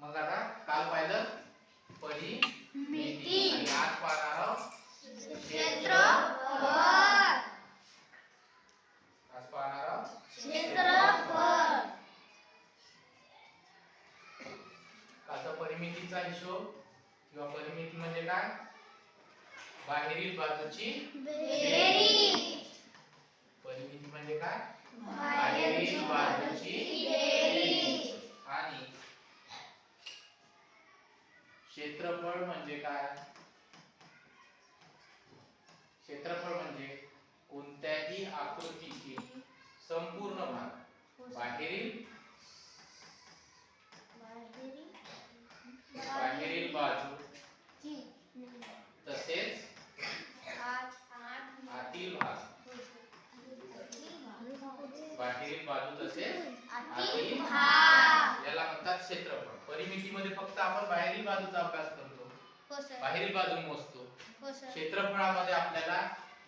मग आता काल पाहिलं परिमिती आणि आज पाहणार आहोत क्षेत्रफळ आज पाहणार आहोत क्षेत्रफळ आता परिमितीचा हिशोब किंवा परिमिती म्हणजे काय? बाहेरील बाजूची बेरीज. परिमिती म्हणजे काय? बाहेरील बाजूची बेरीज. आणि क्षेत्रफळ म्हणजे काय? क्षेत्रफळ म्हणजे कोणत्याही आकृतीची संपूर्ण भाग. बाहेरील? बाहेरील बाजू. तसेच आतील भाग. बाहेरील बाजू तसेच आतील याला म्हणतात क्षेत्रफळ. परिमितीमध्ये फक्त आपण बाहेरील बाजूचा अभ्यास करतो. बाहेरील बाजू मोजतो. क्षेत्रफळामध्ये आपल्याला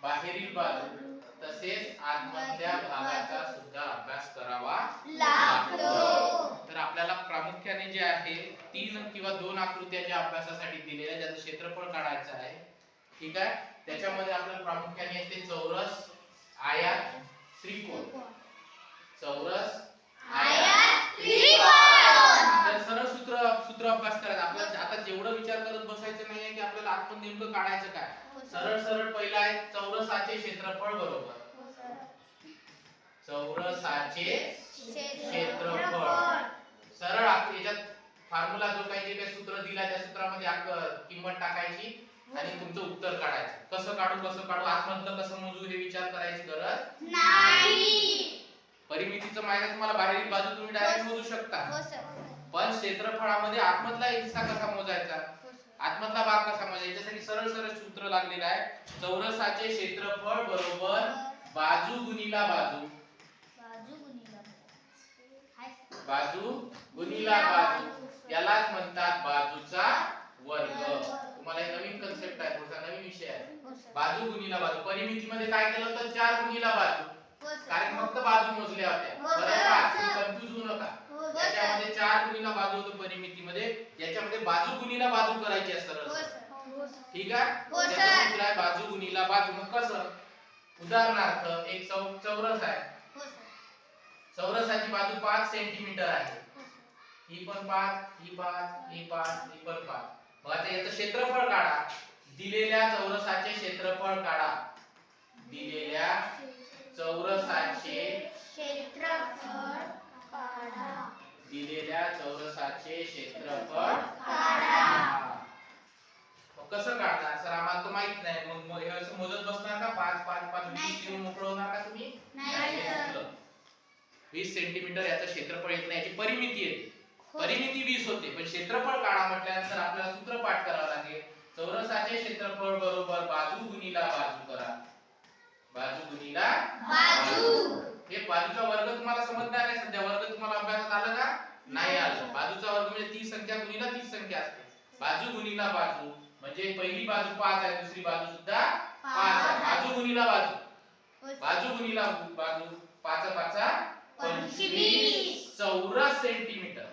बाहेरील बाजू तसेच आतमधल्या भागाचा सुद्धा अभ्यास करावा लागतो. तर आपल्याला प्रामुख्याने जे आहे तीन किंवा दोन आकृत्या ज्या अभ्यासासाठी दिलेल्या ज्याचं क्षेत्रफळ काढायचं आहे ठीक आहे? त्याच्यामध्ये आपल्याला प्रामुख्याने येते चौरस आयात त्रिकोण चौरस आयात तर सरळ सूत्र सूत्र अभ्यास करायचा आपल्याला आता जेवढं विचार करत बसायचं आतून नेमकं काढायचं काय? सरळ सरळ पहिला आहे चौरसाचे क्षेत्रफळ बरोबर. चौरसाचे क्षेत्रफळ. सरळ याच्यात फॉर्म्युला जो काही जे काही सूत्र दिला त्या सूत्रामध्ये किंमत टाकायची आणि तुमचं उत्तर काढायचं. कसं काढू कसं काढू? आतमधलं कसं मोजू हे विचार करायची गरज परिमितीचं माहिती आहे तुम्हाला बाहेरील बाजू तुम्ही डायरेक्ट मोजू शकता. पण क्षेत्रफळामध्ये आतमधला हिस्सा कसा मोजायचा? आतमधला भाग कसा मोजायचा याच्यासाठी सरळ सरळ सूत्र लागलेलं आहे. चौरसाचे क्षेत्रफळ बरोबर बाजू गुणिला बाजू. बाजू गुणिला बाजू. यालाच म्हणतात बाजूचा वर्ग. तुम्हाला एक नवीन कन्सेप्ट आहे थोडासा नवीन विषय आहे. बाजू गुणिला बाजू. परिमितीमध्ये काय केलं तर चार गुणिला बाजू. कारण फक्त बाजू मोजल्या होत्या हो, बरं सर. का तुम्ही कन्फ्यूज होऊ नका याच्यामध्ये चार गुणिला बाजू होतं परिमितीमध्ये याच्यामध्ये बाजू करायची. ठीक आहे? हो, त्याचं सर. सूत्र आहे बाजू गुणिला बाजू मग कसं उदाहरणार्थ एक चौरस आहे. चौरसाची बाजू पाच सेंटीमीटर आहे. ही पण पाच ही पाच ही पाच ही पण पाच. मग आता याचं क्षेत्रफळ काढा. दिलेल्या चौरसाचे क्षेत्रफळ काढा. दिलेल्या चौरसाचे दिलेल्या चौरसाचे क्षेत्रफळ काढा. कसं काढणार? सर आम्हाला तर माहीत नाही. मग हे असं मोजत बसणार का? पाच पाच पाच वीस देऊन मोकळं होणार का तुम्ही. वीस सेंटीमीटर याचं क्षेत्रफळ येत नाही. याची परिमिती येते. परिमिती वीस होते. पण क्षेत्रफळ काढा म्हटल्यानंतर आपल्याला सूत्र पाठ करावं लागेल. चौरसाचे क्षेत्रफळ बरोबर बाजू गुणिला बाजू करा. बाजू गुणिला हे बाजूचा वर्ग तुम्हाला समजणार नाही सध्या वर्ग तुम्हाला अभ्यासात आलं का? नाही आलं. बाजूचा वर्ग म्हणजे ती संख्या गुणिला तीच संख्या असते. बाजू गुणिला बाजू. म्हणजे पहिली बाजू पाच आहे दुसरी बाजू सुद्धा पाच आहे. बाजू गुणिला बाजू. बाजू गुणिला बाजू. पाच पाचा पंचवीस. चौरस सेंटीमीटर.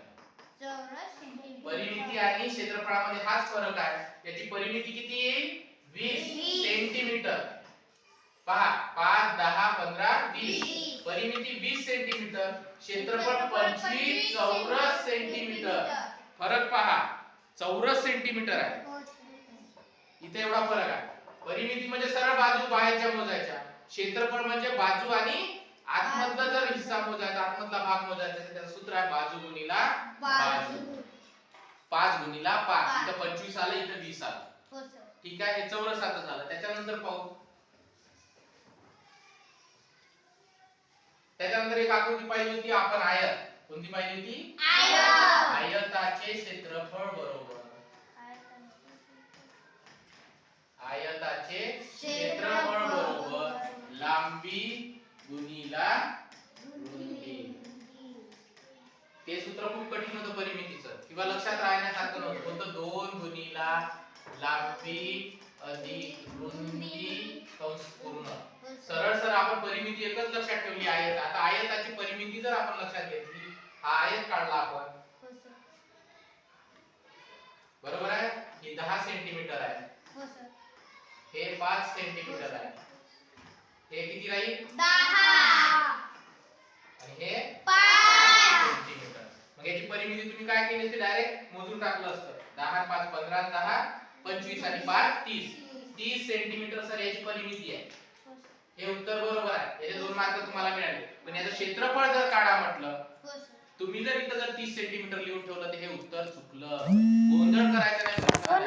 परिमिती आणि क्षेत्रफळामध्ये हाच फरक आहे. याची परिमिती किती येईल? वीस. सेंटीमीटर. पहा पाच दहा पंधरा वीस. परिमिती वीस सेंटीमीटर. क्षेत्रफळ पंचवीस चौरस सेंटीमीटर. फरक पहा. चौरस सेंटीमीटर आहे. इथे एवढा फरक आहे. परिमिती म्हणजे सरळ बाजू बाहेरच्या मोजायच्या. क्षेत्रफळ म्हणजे बाजू आणि आतमधला जर हिस्सा मोजायचा आतमधला भाग मोजायचा त्याचं सूत्र आहे बाजू गुणिला बाजू. पाच गुणिला पाच. पाच. इथं पंचवीस आलं इथं वीस आलं. ठीक आहे? हे चौरसाचं झालं. त्याच्यानंतर पाहू. त्याच्यानंतर एक आकृती पाहिली होती आपण आयत. कोणती पाहिली होती? आयताचे क्षेत्रफळ बरोबर आयताचे क्षेत्रफळ बरोबर लांबी गुणिला रुंदी ते सूत्र खूप कठीण होतं परिमितीचं. किंवा लक्षात राहण्यासारखं नव्हतं. कोणतं दोन गुणिला लांबी अधिक रुंदी कंस पूर्ण. सरळ सरळ आपण परिमिती एकच लक्षात ठेवली आयत. आता आयताची परिमिती जर आपण लक्षात घेतली हा आयत काढला आपण. दहा सेंटीमीटर आहे? हो सर हे पाच सेंटीमीटर आहे. हे किती राहील? आणि हे पाच सेंटीमीटर मग याची परिमिती तुम्ही काय केली असते? डायरेक्ट मोजून टाकलं असतं. दहा पाच पंधरा दहा पंचवीस आणि पाच तीस. तीस सेंटीमीटर सर याची परिमिती आहे. हे उत्तर बरोबर आहे. याचे दोन मार्क तुम्हाला मिळाले. पण याचं क्षेत्रफळ जर काढा म्हटलं हो तुम्ही जर इथं जर तीस सेंटीमीटर लिहून ठेवलं तर हे उत्तर चुकलं. गोंधळ करायचा नाही